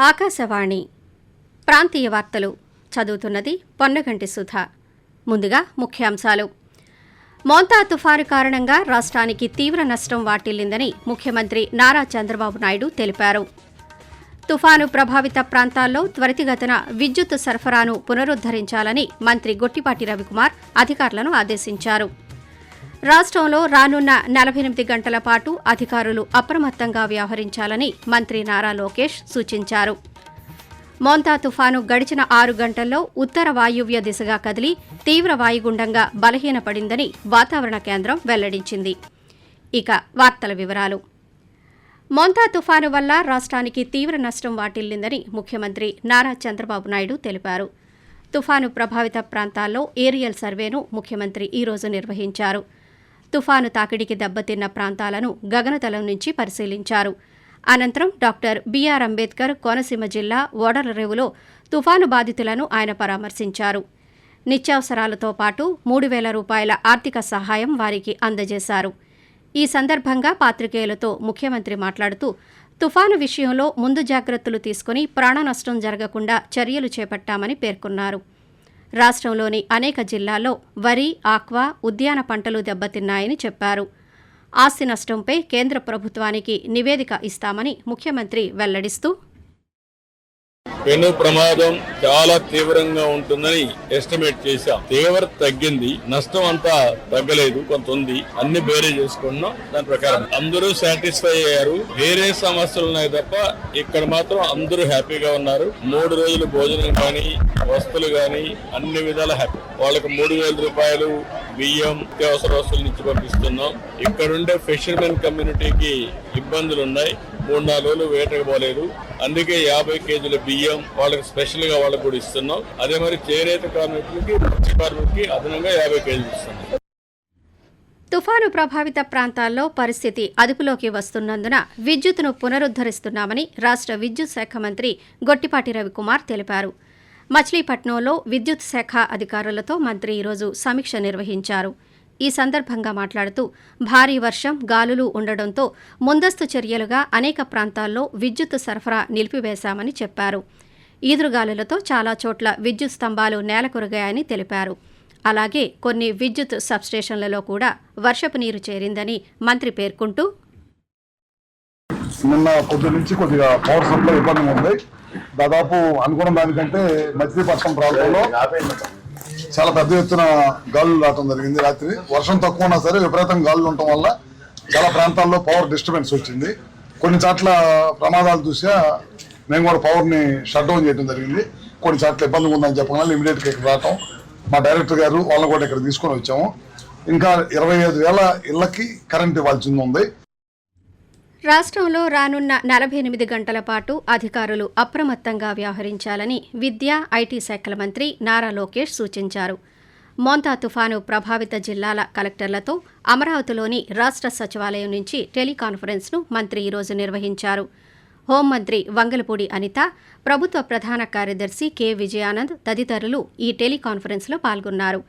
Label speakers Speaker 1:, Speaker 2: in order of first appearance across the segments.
Speaker 1: ఆకాశవాణి. ప్రాంతీయ వార్తలు. చదువుతున్నది పొన్నగంటి సుధ. ముందుగా ముఖ్యాంశాలు. మోంతా తుఫాను కారణంగా రాష్ట్రానికి తీవ్ర నష్టం వాటిల్లిందని ముఖ్యమంత్రి నారా చంద్రబాబు నాయుడు తెలిపారు. తుఫాను ప్రభావిత ప్రాంతాల్లో త్వరితగతిన విద్యుత్ సరఫరాను పునరుద్దరించాలని మంత్రి గొట్టిపాటి రవికుమార్ అధికారులను ఆదేశించారు. రాష్ట్రంలో రానున్న నలభై ఎనిమిది గంటల పాటు అధికారులు అప్రమత్తంగా వ్యవహరించాలని మంత్రి నారా లోకేష్ సూచించారు. మోంతా తుఫాను గడిచిన ఆరు గంటల్లో ఉత్తర వాయువ్య దిశగా కదిలి తీవ్ర వాయుగుండంగా బలహీనపడిందని వాతావరణ కేంద్రం వెల్లడించింది. ఇక వార్తల వివరాలు. మోంతా తుఫాను వల్ల రాష్ట్రానికి తీవ్ర నష్టం వాటిల్లిందని ముఖ్యమంత్రి నారా చంద్రబాబు నాయుడు తెలిపారు. తుఫాను ప్రభావిత ప్రాంతాల్లో ఏరియల్ సర్వేను ముఖ్యమంత్రి ఈరోజు నిర్వహించారు. తుఫాను తాకిడికి దెబ్బతిన్న ప్రాంతాలను గగనతలం నుంచి పరిశీలించారు. అనంతరం డాక్టర్ బీఆర్ అంబేద్కర్ కోనసీమ జిల్లా ఓడలరేవులో తుఫాను బాధితులను ఆయన పరామర్శించారు. నిత్యావసరాలతో పాటు మూడు వేల రూపాయల ఆర్థిక సహాయం వారికి అందజేశారు. ఈ సందర్భంగా పాత్రికేయులతో ముఖ్యమంత్రి మాట్లాడుతూ తుఫాను విషయంలో ముందు జాగ్రత్తలు తీసుకుని ప్రాణనష్టం జరగకుండా చర్యలు చేపట్టామని పేర్కొన్నారు. రాష్ట్రంలోని అనేక జిల్లాల్లో వరి ఆక్వా ఉద్యాన పంటలు దెబ్బతిన్నాయని చెప్పారు. ఆస్తి నష్టంపై కేంద్ర ప్రభుత్వానికి నివేదిక ఇస్తామని ముఖ్యమంత్రి వెల్లడిస్తూ
Speaker 2: పెను ప్రమాదం చాలా తీవ్రంగా ఉంటుందని ఎస్టిమేట్ చేశాం. తీవ్రత తగ్గింది నష్టం అంతా తగ్గలేదు కొంత ఉంది. అన్ని బేరే చేసుకున్నాం దాని ప్రకారం. అందరూ సాటిస్ఫై అయ్యారు. వేరే సమస్యలు ఉన్నాయి తప్ప ఇక్కడ మాత్రం అందరూ హ్యాపీగా ఉన్నారు. మూడు రోజులు భోజనం కానీ వస్తువులు కానీ అన్ని విధాల హ్యాపీ. వాళ్ళకి మూడు వేల రూపాయలు బియ్యం అత్యవసర వస్తువుల నుంచి పంపిస్తున్నాం. ఇక్కడుండే ఫిషర్మెన్ కమ్యూనిటీకి ఇబ్బందులు ఉన్నాయి మూడు నాలుగు రోజులు వేటకు పోలేదు. అందుకే యాభై కేజీల బియ్యం వాళ్ళకి స్పెషల్గా వాళ్ళకు కూడా ఇస్తున్నాం. అదే మరి చేనేత కార్మికులకి మత్స్య కార్మికులకి అదనంగా యాభై కేజీలు ఇస్తున్నాం.
Speaker 1: తుఫాను ప్రభావిత ప్రాంతాల్లో పరిస్థితి అదుపులోకి వస్తున్నందున విద్యుత్తును పునరుద్దరిస్తున్నామని రాష్ట్ర విద్యుత్ శాఖ మంత్రి గొట్టిపాటి రవికుమార్ తెలిపారు. మచిలీపట్నంలో విద్యుత్ శాఖ అధికారులతో మంత్రి ఈరోజు సమీక్ష నిర్వహించారు. ఈ సందర్భంగా మాట్లాడుతూ భారీ వర్షం గాలులు ఉండడంతో ముందస్తు చర్యలుగా అనేక ప్రాంతాల్లో విద్యుత్ సరఫరా నిలిపివేశామని చెప్పారు. ఈదురుగాలులతో చాలా చోట్ల విద్యుత్ స్తంభాలు నేలకొరిగాయని తెలిపారు. అలాగే కొన్ని విద్యుత్ సబ్స్టేషన్లలో కూడా వర్షపు నీరు చేరిందని మంత్రి పేర్కొంటూ
Speaker 3: నిన్న పొద్దు నుంచి కొద్దిగా పవర్ సప్లై ఇబ్బంది ఉంది. దాదాపు అనుకున్న దానికంటే మచిలీపట్నం ప్రాంతంలో చాలా పెద్ద ఎత్తున గాలులు రావడం జరిగింది రాత్రి. వర్షం తక్కువ ఉన్నా సరే విపరీతంగా గాలులు ఉండటం వల్ల చాలా ప్రాంతాల్లో పవర్ డిస్టర్బెన్స్ వచ్చింది. కొన్ని చోట్ల ప్రమాదాలు చూసా మేము కూడా పవర్ని షట్ డౌన్ చేయడం జరిగింది. కొన్ని చోట్ల ఇబ్బందిగా ఉందని చెప్పగానే ఇమీడియట్గా ఇక్కడ రావటం. మా డైరెక్టర్ గారు వాళ్ళని కూడా ఇక్కడ తీసుకొని వచ్చాము. ఇంకా ఇరవై ఐదు వేల ఇళ్ళకి కరెంట్ ఇవ్వాల్సింది ఉంది.
Speaker 1: రాష్ట్రంలో రానున్న నలభై ఎనిమిది గంటల పాటు అధికారులు అప్రమత్తంగా వ్యవహరించాలని విద్యా ఐటీ శాఖల మంత్రి నారా లోకేష్ సూచించారు. మోంతా తుఫాను ప్రభావిత జిల్లాల కలెక్టర్లతో అమరావతిలోని రాష్ట్ర సచివాలయం నుంచి టెలికాన్ఫరెన్స్ను మంత్రి ఈరోజు నిర్వహించారు. హోంమంత్రి వంగలపూడి అనిత ప్రభుత్వ ప్రధాన కార్యదర్శి కె విజయానంద్ తదితరులు ఈ టెలికాన్ఫరెన్స్లో పాల్గొన్నారు.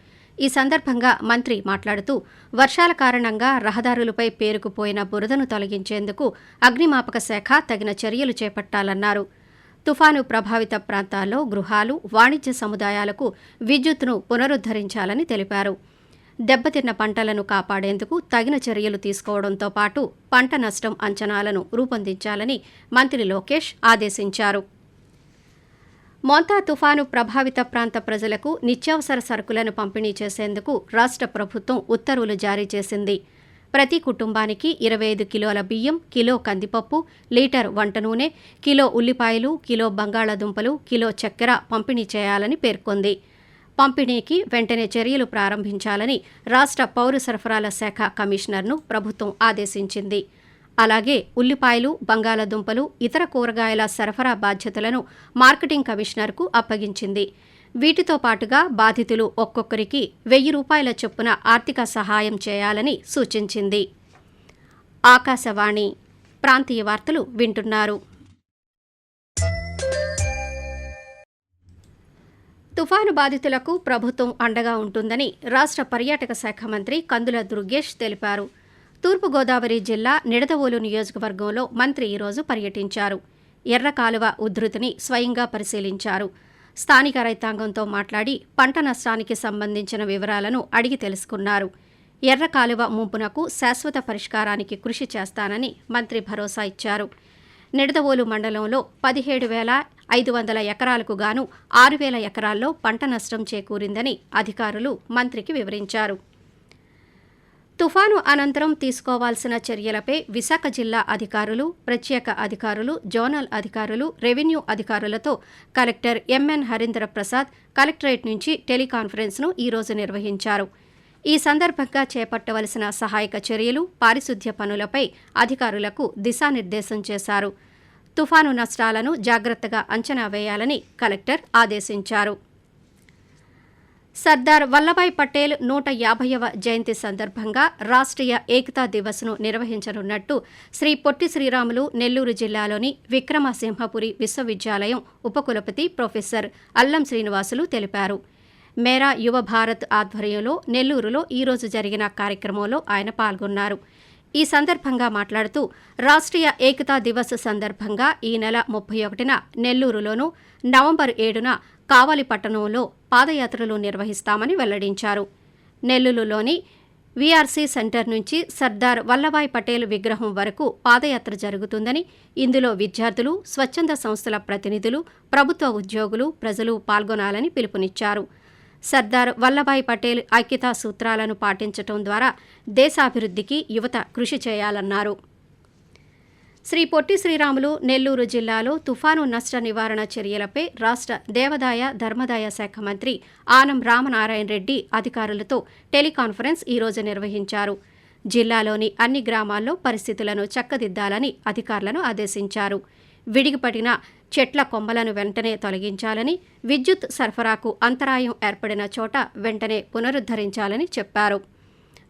Speaker 1: ఈ సందర్భంగా మంత్రి మాట్లాడుతూ వర్షాల కారణంగా రహదారులపై పేరుకుపోయిన బురదను తొలగించేందుకు అగ్నిమాపక శాఖ తగిన చర్యలు చేపట్టాలన్నారు. తుఫాను ప్రభావిత ప్రాంతాల్లో గృహాలు వాణిజ్య సముదాయాలకు విద్యుత్ను పునరుద్ధరించాలని తెలిపారు. దెబ్బతిన్న పంటలను కాపాడేందుకు తగిన చర్యలు తీసుకోవడంతో పాటు పంట నష్టం అంచనాలను రూపొందించాలని మంత్రి లోకేష్ ఆదేశించారు. మోంతా తుఫాను ప్రభావిత ప్రాంత ప్రజలకు నిత్యావసర సరుకులను పంపిణీ చేసేందుకు రాష్ట్ర ప్రభుత్వం ఉత్తర్వులు జారీ చేసింది. ప్రతి కుటుంబానికి ఇరవై ఐదు కిలోల బియ్యం కిలో కందిపప్పు లీటర్ వంట నూనె కిలో ఉల్లిపాయలు కిలో బంగాళాదుంపలు కిలో చక్కెర పంపిణీ చేయాలని పేర్కొంది. పంపిణీకి వెంటనే చర్యలు ప్రారంభించాలని రాష్ట్ర పౌర సరఫరాల శాఖ కమిషనర్ను ప్రభుత్వం ఆదేశించింది. అలాగే ఉల్లిపాయలు బంగాళాదుంపలు ఇతర కూరగాయల సరఫరా బాధ్యతలను మార్కెటింగ్ కమిషనర్కు అప్పగించింది. వీటితో పాటుగా బాధితులు ఒక్కొక్కరికి వెయ్యి రూపాయల చొప్పున ఆర్థిక సహాయం చేయాలని సూచించింది. ఆకాశవాణి ప్రాంతీయ వార్తలు వింటున్నారు. తుఫాను బాధితులకు ప్రభుత్వం అండగా ఉంటుందని రాష్ట్ర పర్యాటక శాఖ మంత్రి కందుల దుర్గేష్ తెలిపారు. తూర్పుగోదావరి జిల్లా నిడదవోలు నియోజకవర్గంలో మంత్రి ఈరోజు పర్యటించారు. ఎర్ర కాలువ ఉధృతిని స్వయంగా పరిశీలించారు. స్థానిక రైతాంగంతో మాట్లాడి పంట నష్టానికి సంబంధించిన వివరాలను అడిగి తెలుసుకున్నారు. ఎర్ర కాలువ ముంపునకు శాశ్వత పరిష్కారానికి కృషి చేస్తానని మంత్రి భరోసా ఇచ్చారు. నిడదవోలు మండలంలో పదిహేడు వేల ఐదు వందల ఎకరాలకు గాను ఆరు వేల ఎకరాల్లో పంట నష్టం చేకూరిందని అధికారులు మంత్రికి వివరించారు. తుఫాను అనంతరం తీసుకోవాల్సిన చర్యలపై విశాఖ జిల్లా అధికారులు ప్రత్యేక అధికారులు జోనల్ అధికారులు రెవెన్యూ అధికారులతో collector MN Harindra Prasad collectorate నుంచి టెలికాన్ఫరెన్స్ను ఈరోజు నిర్వహించారు. ఈ సందర్భంగా చేపట్టవలసిన సహాయక చర్యలు పారిశుద్ధ్య పనులపై అధికారులకు దిశానిర్దేశం చేశారు. తుఫాను నష్టాలను జాగ్రత్తగా అంచనా వేయాలని కలెక్టర్ ఆదేశించారు. సర్దార్ వల్లభాయ్ పటేల్ నూట యాభైవ జయంతి సందర్భంగా రాష్ట్రీయ ఏకతా దివస్ను నిర్వహించనున్నట్టు శ్రీ పొట్టి శ్రీరాములు నెల్లూరు జిల్లాలోని విక్రమసింహపురి విశ్వవిద్యాలయం ఉపకులపతి ప్రొఫెసర్ అల్లం శ్రీనివాసులు తెలిపారు. మేరా యువ భారత్ ఆధ్వర్యంలో నెల్లూరులో ఈరోజు జరిగిన కార్యక్రమంలో ఆయన పాల్గొన్నారు. ఈ సందర్భంగా మాట్లాడుతూ రాష్ట్రీయ ఏకతా దివస్ సందర్భంగా ఈ నెల ముప్పై ఒకటిన నెల్లూరులోను నవంబర్ ఏడున కావలి పట్టణంలో పాదయాత్రలు నిర్వహిస్తామని వెల్లడించారు. నెల్లూరులోని వీఆర్సీ సెంటర్ నుంచి సర్దార్ వల్లభాయ్ పటేల్ విగ్రహం వరకు పాదయాత్ర జరుగుతుందని ఇందులో విద్యార్థులు స్వచ్ఛంద సంస్థల ప్రతినిధులు ప్రభుత్వ ఉద్యోగులు ప్రజలు పాల్గొనాలని పిలుపునిచ్చారు. సర్దార్ వల్లభాయ్ పటేల్ ఐక్యతా సూత్రాలను పాటించటం ద్వారా దేశాభివృద్ధికి యువత కృషి చేయాలన్నారు. శ్రీ పొట్టి శ్రీరాములు నెల్లూరు జిల్లాలో తుఫాను నష్ట నివారణ చర్యలపై రాష్ట్ర దేవదాయ ధర్మదాయ శాఖ మంత్రి ఆనం రామనారాయణ రెడ్డి అధికారులతో టెలికాన్ఫరెన్స్ ఈరోజు నిర్వహించారు. జిల్లాలోని అన్ని గ్రామాల్లో పరిస్థితులను చక్కదిద్దాలని అధికారులను ఆదేశించారు. విడిగిపడిన చెట్ల కొమ్మలను వెంటనే తొలగించాలని విద్యుత్ సరఫరాకు అంతరాయం ఏర్పడిన చోట వెంటనే పునరుద్ధరించాలని చెప్పారు.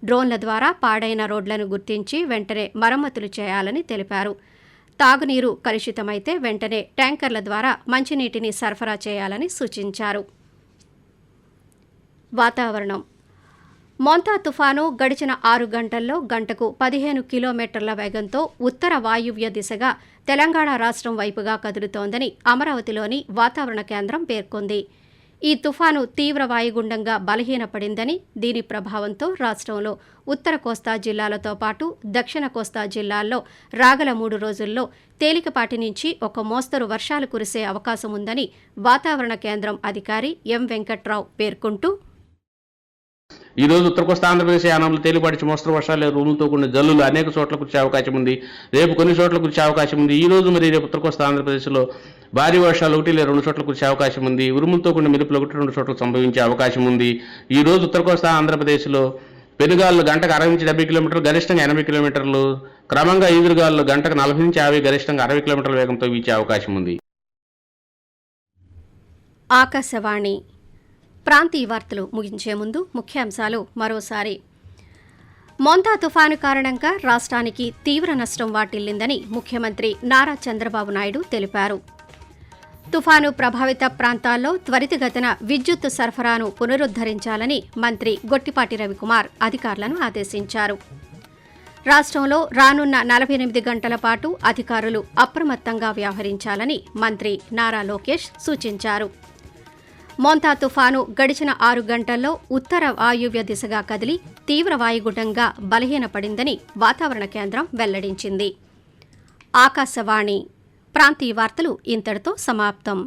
Speaker 1: డ్రోన్ల ద్వారా పాడైన రోడ్లను గుర్తించి వెంటనే మరమ్మతులు చేయాలని తెలిపారు. తాగునీరు కలుషితమైతే వెంటనే ట్యాంకర్ల ద్వారా మంచినీటిని సరఫరా చేయాలని సూచించారు. వాతావరణం మోంతా తుఫాను గడిచిన ఆరు గంటల్లో గంటకు పదిహేను కిలోమీటర్ల వేగంతో ఉత్తర వాయువ్య దిశగా తెలంగాణ రాష్ట్రం వైపుగా కదులుతోందని అమరావతిలోని వాతావరణ కేంద్రం పేర్కొంది. ఈ తుఫాను తీవ్ర వాయుగుండంగా బలహీనపడిందని దీని ప్రభావంతో రాష్ట్రంలో ఉత్తర కోస్తా జిల్లాలతో పాటు దక్షిణ కోస్తా జిల్లాల్లో రాగల మూడు రోజుల్లో తేలికపాటి నుంచి ఒక మోస్తరు వర్షాలు కురిసే అవకాశం ఉందని వాతావరణ కేంద్రం అధికారి ఎం వెంకట్రావు పేర్కొంటూ
Speaker 4: ఈ రోజు ఉత్తర కోస్తా ఆంధ్రప్రదేశ్ యానంలో తేలిపాటి మోస్తరు వర్షాలు రూములతో కూడిన జల్లులు అనేక చోట్ల కురిసే అవకాశం ఉంది. రేపు కొన్ని చోట్ల కురిసే అవకాశం ఉంది. ఈ రోజు మరి రేపు ఉత్తర కోస్తా ఆంధ్రప్రదేశ్లో భారీ వర్షాలు ఒకటి లేదా రెండు చోట్ల కురిసే అవకాశం ఉంది. ఉరుములతో కూడిన మెరుపులు ఒకటి రెండు చోట్ల సంభవించే అవకాశం ఉంది. ఈ రోజు ఉత్తర కోస్తా ఆంధ్రప్రదేశ్లో పెనుగాళ్ళు గంటకు అరవై నుంచి డెబ్బై కిలోమీటర్లు గరిష్టంగా ఎనభై కిలోమీటర్లు క్రమంగా ఈదురుగాళ్ళు గంటకు నలభై నుంచి యాభై గరిష్టంగా అరవై కిలోమీటర్ల వేగంతో వీచే అవకాశం ఉంది.
Speaker 1: ఆకాశవాణి ప్రాంతీయ వార్తలు ముగించే ముందు ముఖ్యాంశాలు మరోసారి. మోంతా తుఫాను కారణంగా రాష్ట్రానికి తీవ్ర నష్టం వాటిల్లిందని ముఖ్యమంత్రి నారా చంద్రబాబు నాయుడు తెలిపారు. తుఫాను ప్రభావిత ప్రాంతాల్లో త్వరితగతిన విద్యుత్ సరఫరాను పునరుద్ధరించాలని మంత్రి గొట్టిపాటి రవికుమార్ అధికారులను ఆదేశించారు. రాష్ట్రంలో రానున్న నలభై ఎనిమిది గంటల పాటు అధికారులు అప్రమత్తంగా వ్యవహరించాలని మంత్రి నారా లోకేష్ సూచించారు. మోంతా తుఫాను గడిచిన ఆరు గంటల్లో ఉత్తర వాయువ్య దిశగా కదిలి తీవ్ర వాయుగుండంగా బలహీనపడిందని వాతావరణ కేంద్రం వెల్లడించింది. ఆకాశవాణి ప్రాంతీయ వార్తలు ఇంతటితో సమాప్తం.